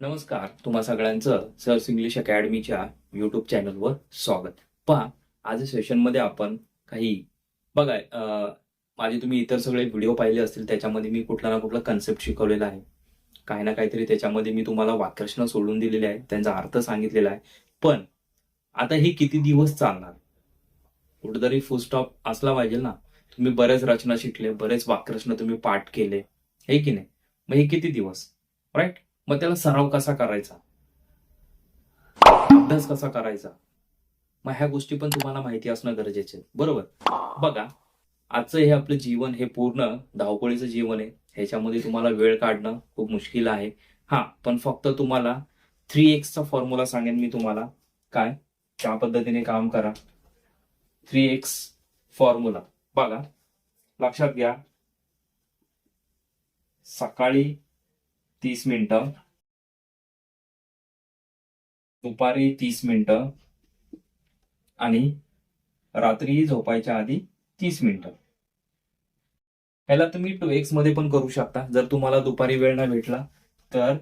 नमस्कार तुम्हा सगळ्यांचं सर्स इंग्लिश अकॅडमीच्या युट्यूब चॅनलवर स्वागत. पहा आज सेशनमध्ये आपण काही बघा माझे तुम्ही इतर सगळे व्हिडिओ पाहिले असतील त्याच्यामध्ये मी कुठला ना कुठला कन्सेप्ट शिकवलेला आहे. काही ना काहीतरी त्याच्यामध्ये मी तुम्हाला वाक्यरचना सोडून दिलेले आहे त्यांचा अर्थ सांगितलेला आहे. पण आता हे किती दिवस चालणार? कुठेतरी फुल स्टॉप असला पाहिजे ना. तुम्ही बरेच रचना शिकले बरेच वाक्यरचना तुम्ही पाठ केले हे की नाही? मग हे किती दिवस? राईट मग त्याला सराव कसा करायचा? अभ्यास कसा करायचा? मग ह्या गोष्टी पण तुम्हाला माहिती असणं गरजेचे बरोबर? बघा आजचं हे आपलं जीवन हे पूर्ण धावपळीचं जीवन आहे. ह्याच्यामध्ये तुम्हाला वेळ काढणं खूप मुश्किल आहे. हा पण फक्त तुम्हाला थ्री एक्सचा फॉर्म्युला सांगेन मी तुम्हाला. काय? त्या पद्धतीने काम करा. थ्री एक्स फॉर्म्युला बघा लक्षात घ्या. सकाळी तीस मिनिटं. दुपारी तीस मिनिटं. आणि रात्री झोपायच्या आधी तीस मिनिटं. ह्याला तुम्ही टू एक्समध्ये पण करू शकता. जर तुम्हाला दुपारी वेळ नाही भेटला तर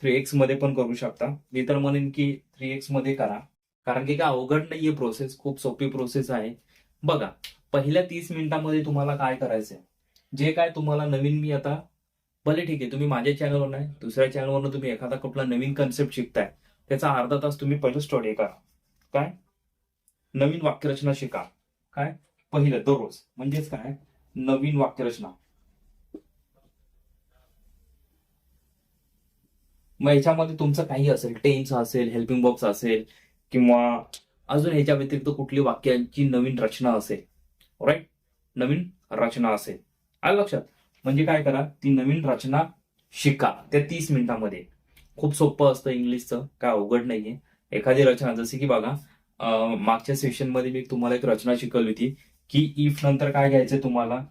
थ्री एक्समध्ये पण करू शकता. मी तर म्हणेन की थ्री एक्समध्ये करा. कारण की काय अवघड नाहीये प्रोसेस खूप सोपी प्रोसेस आहे. बघा पहिल्या तीस मिनिटांमध्ये तुम्हाला काय करायचंय? जे काय तुम्हाला नवीन मी आता भले ठीक आहे तुम्ही माझ्या चॅनलवर नाही दुसऱ्या चॅनलवरनं तुम्ही एखादा कुठला नवीन कन्सेप्ट शिकताय त्याचा अर्धा तास तुम्ही पहिलं स्टडी करा काय? नवीन वाक्यरचना शिका. काय? पहिलं दररोज. म्हणजेच काय? नवीन वाक्यरचना. मग याच्यामध्ये तुमचं काही असेल टेन्स असेल हेल्पिंग बॉक्स असेल किंवा अजून ह्याच्या व्यतिरिक्त कुठली वाक्यांची नवीन रचना असेल. राईट नवीन रचना असेल. आलं लक्षात? म्हणजे काय करा ती नवीन रचना शिका त्या तीस मिनिटांमध्ये. खूप सोपं असतं इंग्लिशचं काय अवघड नाहीये. एखादी रचना जसे की बघा मागच्या सेशनमध्ये मी तुम्हाला एक रचना शिकवली होती की इफ नंतर काय घ्यायचं तुम्हाला?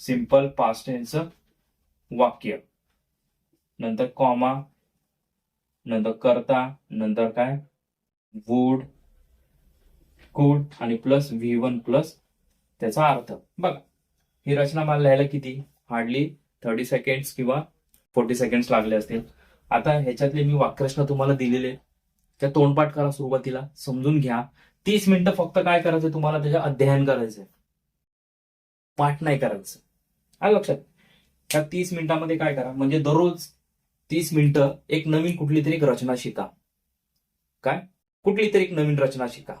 सिंपल पास्ट यांचं वाक्य. नंतर कॉमा नंतर करता नंतर काय? वूड कुड आणि प्लस व्ही वन प्लस त्याचा अर्थ. बघा ही रचना मला लिहायला किती? हार्डली थर्टी सेकंड्स किंवा फोर्टी सेकंड्स लागले असतील. आता ह्याच्यातले मी वाक्यरचना तुम्हाला दिलेले त्या तोंडपाठ करा सुरुवातीला समजून घ्या. तीस मिनिटं फक्त काय करायचं तुम्हाला? त्याचं अध्ययन करायचंय. पाठ नाही करायचं. आलं लक्षात? त्या तीस मिनिटांमध्ये काय करा? म्हणजे दररोज तीस मिनिटं एक नवीन कुठली तरी एक रचना शिका. काय? कुठली तरी एक नवीन रचना शिका.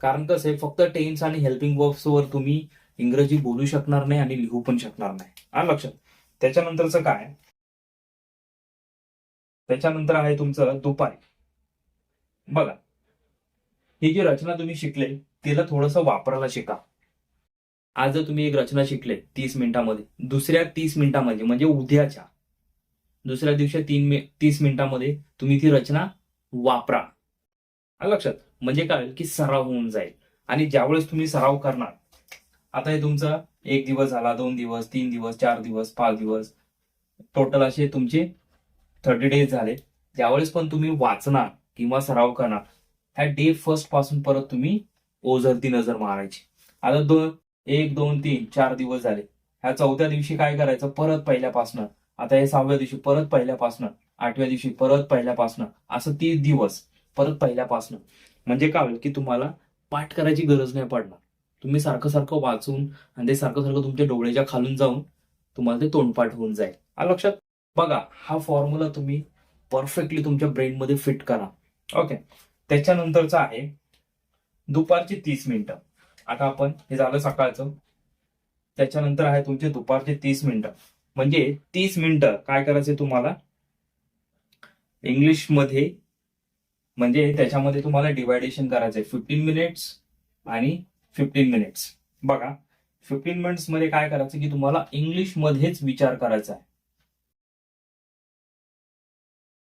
कारण कसं आहे फक्त टेन्स आणि हेल्पिंग वर तुम्ही इंग्रजी बोलू शकणार नाही आणि लिहू पण शकणार नाही. आलं लक्षात. त्याच्यानंतरचं काय? त्याच्यानंतर आहे तुमचं दुपारी. बघा. ही जी रचना तुम्ही शिकले तिला थोडंसं वापरायला शिका. आज जर तुम्ही एक रचना शिकले तीस मिनिटांमध्ये दुसऱ्या तीस मिनिटांमध्ये म्हणजे उद्याच्या दुसऱ्या दिवशी तीन मि- तीस मिनिटांमध्ये तुम्ही ती रचना वापरा. लक्षात. म्हणजे काय की सराव होऊन जाईल. आणि ज्यावेळेस तुम्ही सराव करणार आता हे तुमचा एक दिवस झाला दोन दिवस तीन दिवस चार दिवस पाच दिवस. टोटल असे तुमचे थर्टी डेज झाले. ज्यावेळेस पण तुम्ही वाचणार किंवा सराव करणार ह्या डे फर्स्टपासून परत तुम्ही ओझरती नजर मारायची. आता दोन एक दोन तीन चार दिवस झाले. ह्या चौथ्या दिवशी काय करायचं? परत पहिल्यापासनं. आता हे सहाव्या दिवशी परत पहिल्यापासनं. आठव्या दिवशी परत पहिल्यापासनं. असं तीस दिवस परत पहिल्यापासनं. म्हणजे काय होईल की तुम्हाला पाठ करायची गरज नाही पडणार. तुम्ही सारखं सारखं वाचून आणि ते सारखं सारखं तुमच्या डोळ्याच्या खालून जाऊन तुम्हाला ते तोंडपाठ होऊन जाईल. आ लक्षात? बघा हा फॉर्म्युला तुम्ही परफेक्टली तुमच्या ब्रेनमध्ये फिट करा. ओके त्याच्यानंतरचं आहे दुपारची तीस मिनिटं. आता आपण हे झालं सकाळचं. त्याच्यानंतर आहे तुमचे दुपारचे तीस मिनिटं. म्हणजे तीस मिनिटं काय करायचे तुम्हाला? इंग्लिशमध्ये म्हणजे त्याच्यामध्ये तुम्हाला डिवायडेशन करायचंय. फिफ्टीन मिनिट्स आणि फिफ्टीन मिनिट्स बघा फिफ्टीन मिनिट्समध्ये काय करायचं की तुम्हाला इंग्लिश मध्येच विचार करायचा आहे.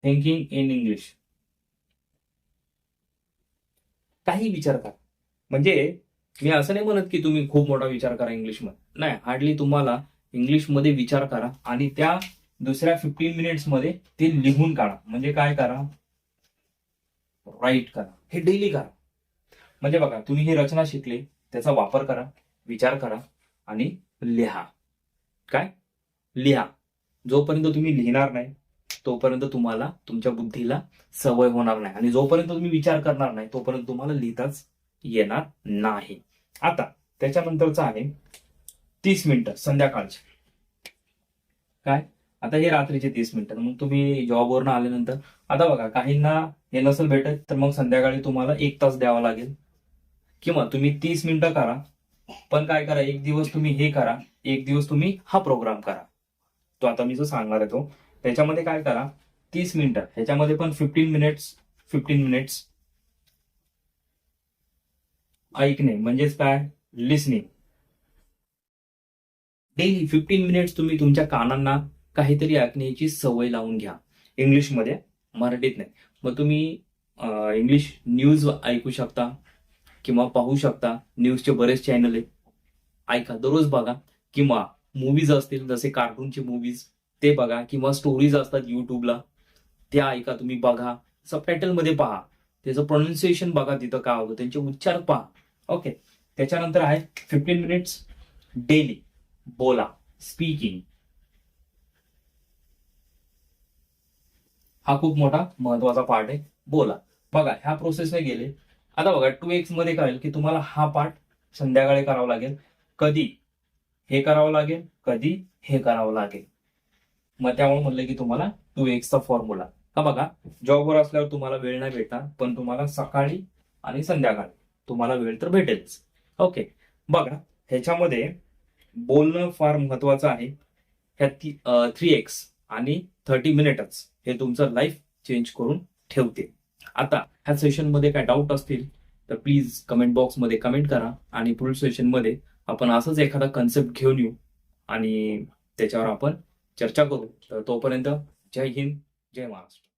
थिंकिंग इन इंग्लिश काही विचार करा. म्हणजे मी असं नाही म्हणत की तुम्ही खूप मोठा विचार करा इंग्लिशमध्ये नाही हार्डली तुम्हाला इंग्लिशमध्ये विचार करा आणि त्या दुसऱ्या फिफ्टीन मिनिट्समध्ये ते लिहून काढा. म्हणजे काय करा? राईट करा. हे डेली करा. म्हणजे बघा तुम्ही ही रचना शिकली त्याचा वापर करा विचार करा आणि लिहा. काय? लिहा. जोपर्यंत तुम्ही लिहिणार नाही तोपर्यंत तुम्हाला तुमच्या बुद्धीला सवय होणार नाही. आणि जोपर्यंत तुम्ही विचार करणार नाही तोपर्यंत तुम्हाला लिहिताच येणार नाही. आता त्याच्यानंतरचं आहे तीस मिनिटं संध्याकाळचे. काय? आता हे रात्रीचे तीस मिनिटं. मग तुम्ही जॉबवरून आल्यानंतर आता बघा काहींना हे नसेल भेटत तर मग संध्याकाळी तुम्हाला एक तास द्यावा लागेल. किंवा तुम्ही तीस मिनिटं करा पण काय करा एक दिवस तुम्ही हे करा एक दिवस तुम्ही हा प्रोग्राम करा. तो आता मी जो सांगणार आहे तो त्याच्यामध्ये काय करा तीस मिनिटं ह्याच्यामध्ये पण फिफ्टीन मिनिट्स फिफ्टीन मिनिट्स ऐकणे म्हणजेच काय? लिसनिंग डेली फिफ्टीन मिनिट्स तुम्ही तुमच्या कानांना काहीतरी ऐकण्याची सवय लावून घ्या. इंग्लिशमध्ये मराठीत नाही. मग तुम्ही इंग्लिश न्यूज ऐकू शकता. किंवा पाहू शकता न्यूजचे बरेच चॅनल आहेत. ऐका दररोज बघा. किंवा मूवीज असतील जसे कार्टूनचे मूवीज ते बघा. किंवा स्टोरीज असतात युट्यूबला त्या ऐका तुम्ही बघा. सबटायटलमध्ये पहा. त्याचं प्रोनाऊन्सिएशन बघा तिथं काय होतं. त्यांचे उच्चार पहा. ओके त्याच्यानंतर आहे फिफ्टीन मिनिट्स डेली बोला. स्पीकिंग हा खूप मोठा महत्त्वाचा पार्ट आहे. बोला. बघा ह्या प्रोसेसने गेले. आता बघा टू एक्समध्ये कळेल की तुम्हाला हा पार्ट संध्याकाळी करावा लागेल. कधी हे करावं लागेल कधी हे करावं लागेल. मग त्यामुळे म्हणलं की तुम्हाला टू एक्सचा फॉर्म्युला हा बघा जॉबवर असल्यावर तुम्हाला वेळ नाही भेटणार पण तुम्हाला सकाळी आणि संध्याकाळी तुम्हाला वेळ तर भेटेलच. ओके बघा ह्याच्यामध्ये बोलणं फार महत्वाचं आहे. ह्या थ्री एक्स आणि थर्टी मिनिटच हे तुमचं लाईफ चेंज करून ठेवते. आता ह्या सेशनमध्ये काय डाऊट असतील तर प्लीज कमेंट बॉक्समध्ये कमेंट करा आणि पुढील सेशनमध्ये आपण असंच एखादा कन्सेप्ट घेऊन येऊ आणि त्याच्यावर आपण चर्चा करू. तर तोपर्यंत जय हिंद जय महाराष्ट्र.